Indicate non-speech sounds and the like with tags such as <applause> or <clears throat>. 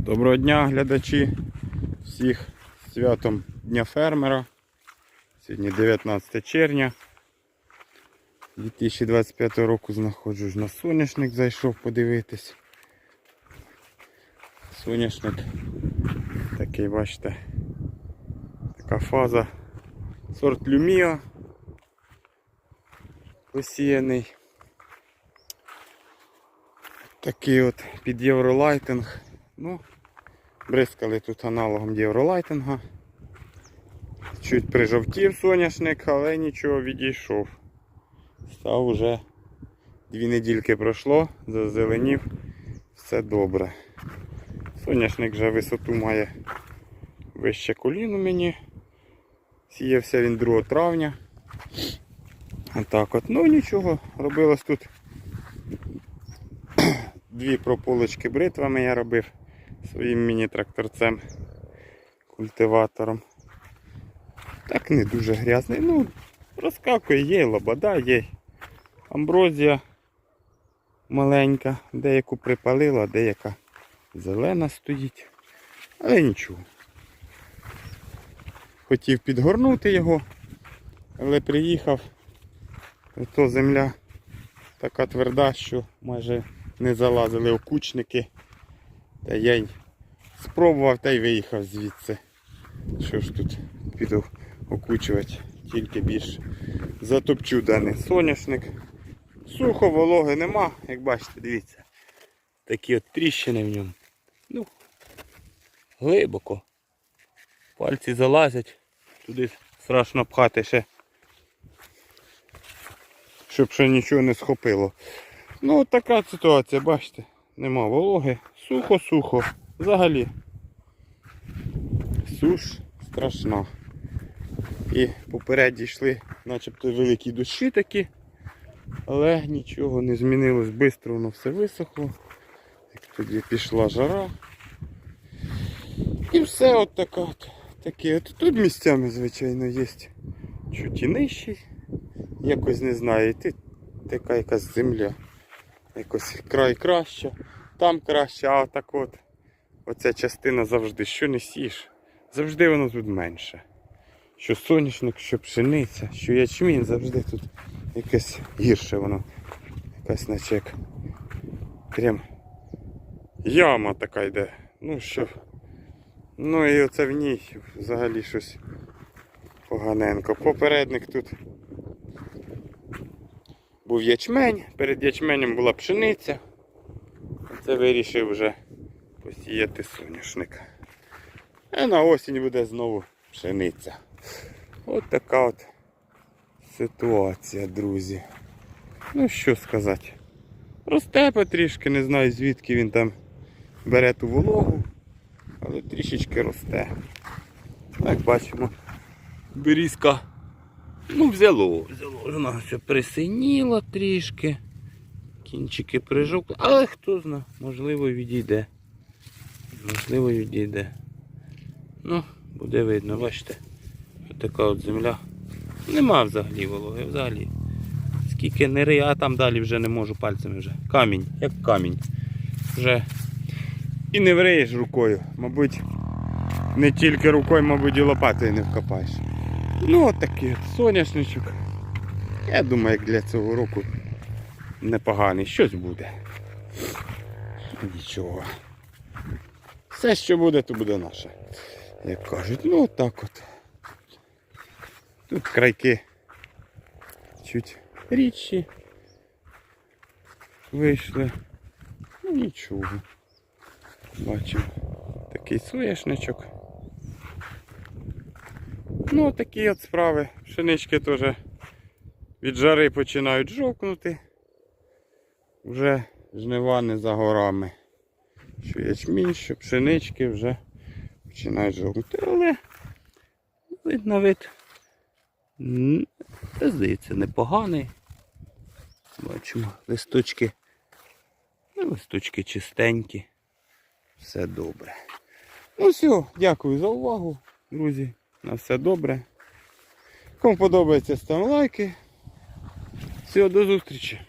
Доброго дня, глядачі. Всіх святом Дня фермера. Сьогодні 19 червня 2025 року знаходжусь на соняшник, зайшов подивитись. Соняшник такий, бачите, така фаза. Сорт Люміа посіяний. Такий от під євролайтинг. Ну, бризкали тут аналогом євролайтинга. Чуть прижовтів соняшник, але нічого відійшов. Став уже дві недільки пройшло, зазеленів, все добре. Соняшник вже висоту має вище коліну мені. Сіявся він 2 травня. Отак от. Ну нічого, робилось тут <clears throat> дві прополочки бритвами я робив своїм міні-тракторцем, культиватором. Так не дуже грязний. Ну, розкакує, є лобода, є амброзія маленька, деяку припалила, деяка зелена стоїть. Але нічого. Хотів підгорнути його, але приїхав, то земля така тверда, що майже не залазили окучники. Та я й спробував та й виїхав звідси. Що ж тут піду окучувати, тільки більш затопчу даний соняшник. Сухо, вологи нема, як бачите, дивіться. Такі от тріщини в ньому. Ну, глибоко. Пальці залазять, туди страшно пхати ще. Щоб ще нічого не схопило. Ну от така ситуація, бачите, нема вологи, сухо-сухо. Взагалі. Суш страшна. І попереді йшли начебто великі дощі такі, але нічого не змінилось, швидко воно все висохло. Як тоді пішла жара. І все от така от. Таке. От тут місцями, звичайно, є чуть і нижчі. Якось не знаю, і така якась земля. Якось край краще, там краще, а так от оця частина завжди, що не сієш, завжди воно тут менше. Що соняшник, що пшениця, що ячмінь, завжди тут якесь гірше воно. Якась наче як прям яма така йде. Ну що. Ну і оце в ній взагалі щось поганенько. Попередник тут був ячмень, перед ячменем була пшениця. Це вирішив вже посіяти соняшник. А на осінь буде знову пшениця. От така от ситуація, друзі. Ну що сказати. Росте потрішки, не знаю звідки він там бере ту вологу, але трішечки росте. Так бачимо. Берізка Ну, взяло, взяло. Вона все присиніло трішки. Кінчики прижовкли. Але хто знає, можливо відійде. Можливо відійде. Ну, буде видно, бачите. Така от земля. Нема взагалі вологи, взагалі. Скільки не рий, а там далі вже не можу пальцями вже. Камінь, як камінь. Вже і не вриєш рукою. Мабуть, не тільки рукою, мабуть, і лопатою не вкопаєш. Ну от такий от соняшничок. Я думаю, як для цього року непоганий. Щось буде. Нічого. Все, що буде, то буде наше. Як кажуть, ну от так от. Тут крайки чуть рідші вийшли. Ну нічого. Бачимо такий соняшничок. Ну, такі от справи. Пшенички теж від жари починають жовкнути. Вже жнива не за горами. Що ячмінь, що пшенички вже починають жовкнути. Але вид на вид. Здається, непоганий. Бачимо, листочки. Ну, листочки чистенькі. Все добре. Ну все, дякую за увагу, друзі. На все добре. Кому подобається, ставимо лайки. Всього до зустрічі.